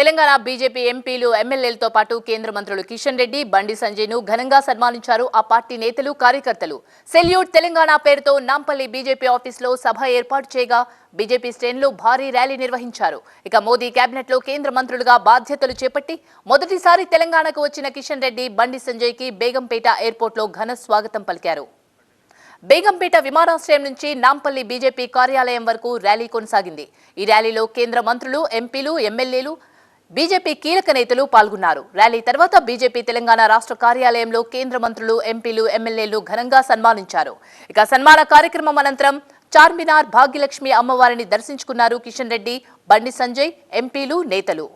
Telangana BJP ఎంపీలు ఎమ్మెల్యేలతో పాటు కేంద్ర మంత్రులు కిషన్ రెడ్డి బండి సంజయ్ను ఘనంగా సన్మానించారు ఆ పార్టీ నేతలు కార్యకర్తలు. సెల్యూట్ తెలంగాణ పేరుతో నాంపల్లి బీజేపీ ఆఫీసులో సభ ఏర్పాటు చేయగా బీజేపీ శ్రేణులు భారీ ర్యాలీ నిర్వహించారు. ఇక మోదీ కేబినెట్లో కేంద్ర మంత్రులుగా బాధ్యతలు చేపట్టి మొదటిసారి తెలంగాణకు వచ్చిన కిషన్ రెడ్డి బండి సంజయ్కి బేగంపేట ఎయిర్పోర్ట్లో ఘన స్వాగతం పలికారు. బేగంపేట విమానాశ్రయం నుంచి నాంపల్లి బీజేపీ కార్యాలయం వరకు ర్యాలీ కొనసాగింది. ఈ ర్యాలీలో కేంద్ర మంత్రులు ఎంపీలు ఎమ్మెల్యేలు బీజేపీ కీలక నేతలు పాల్గొన్నారు. ర్యాలీ తర్వాత బీజేపీ తెలంగాణ రాష్ట్ర కార్యాలయంలో కేంద్ర మంత్రులు ఎంపీలు ఎమ్మెల్యేలు ఘనంగా సన్మానించారు. ఇక సన్మాన కార్యక్రమం అనంతరం చార్మినార్ భాగ్యలక్ష్మి అమ్మవారిని దర్శించుకున్నారు కిషన్ రెడ్డి బండి సంజయ్ ఎంపీలు నేతలు.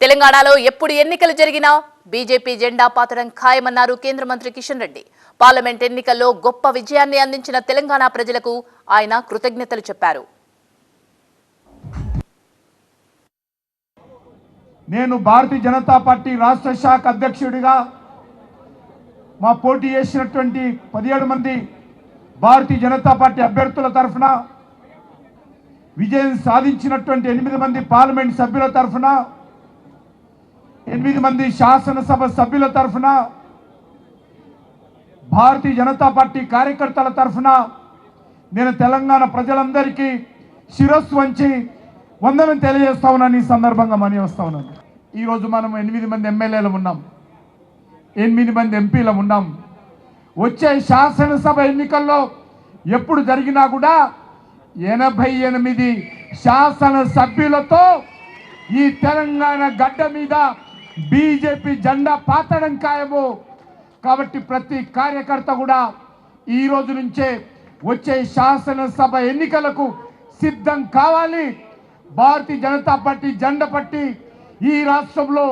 తెలంగాణలో ఎప్పుడు ఎన్నికలు జరిగినా బీజేపీ జెండా పాతడం ఖాయమన్నారు కేంద్ర మంత్రి కిషన్ రెడ్డి. పార్లమెంట్ ఎన్నికల్లో గొప్ప విజయాన్ని అందించిన తెలంగాణ ప్రజలకు ఆయన కృతజ్ఞతలు చెప్పారు. నేను భారతీయ జనతా పార్టీ రాష్ట్ర శాఖ అధ్యక్షుడిగా మా పోటీ చేసినటువంటి పదిహేడు మంది భారతీయ జనతా పార్టీ అభ్యర్థుల తరఫున విజయం సాధించినటువంటి ఎనిమిది మంది పార్లమెంట్ సభ్యుల తరఫున ఎనిమిది మంది శాసనసభ సభ్యుల తరఫున భారతీయ జనతా పార్టీ కార్యకర్తల తరఫున నేను తెలంగాణ ప్రజలందరికీ శిరస్సు వంచి వందనం తెలియజేస్తా ఉన్నాను ఈ సందర్భంగా మనీ వస్తా ఉన్నాను ఈరోజు మనం ఎనిమిది మంది ఎమ్మెల్యేలు ఉన్నాం. ఎనిమిది మంది ఎంపీలు ఉన్నాం. వచ్చే శాసనసభ ఎన్నికల్లో ఎప్పుడు జరిగినా కూడా ఎనభై ఎనిమిది శాసన సభ్యులతో ఈ తెలంగాణ గడ్డ మీద బీజేపీ జెండా పాతడం ఖాయము. కాబట్టి ప్రతి కార్యకర్త కూడా ఈ రోజు నుంచే వచ్చే శాసనసభ ఎన్నికలకు సిద్ధం కావాలి. భారతీయ జనతా పార్టీ జెండా పట్టి ఈ రాష్ట్రంలో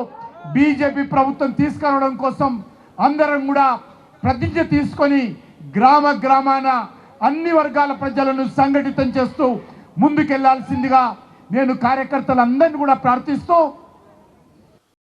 బీజేపీ ప్రభుత్వం తీసుకురావడం కోసం అందరం కూడా ప్రతిజ్ఞ తీసుకొని గ్రామ గ్రామాన అన్ని వర్గాల ప్రజలను సంఘటితం చేస్తూ ముందుకెళ్ళాల్సిందిగా నేను కార్యకర్తలందరినీ కూడా ప్రార్థిస్తూ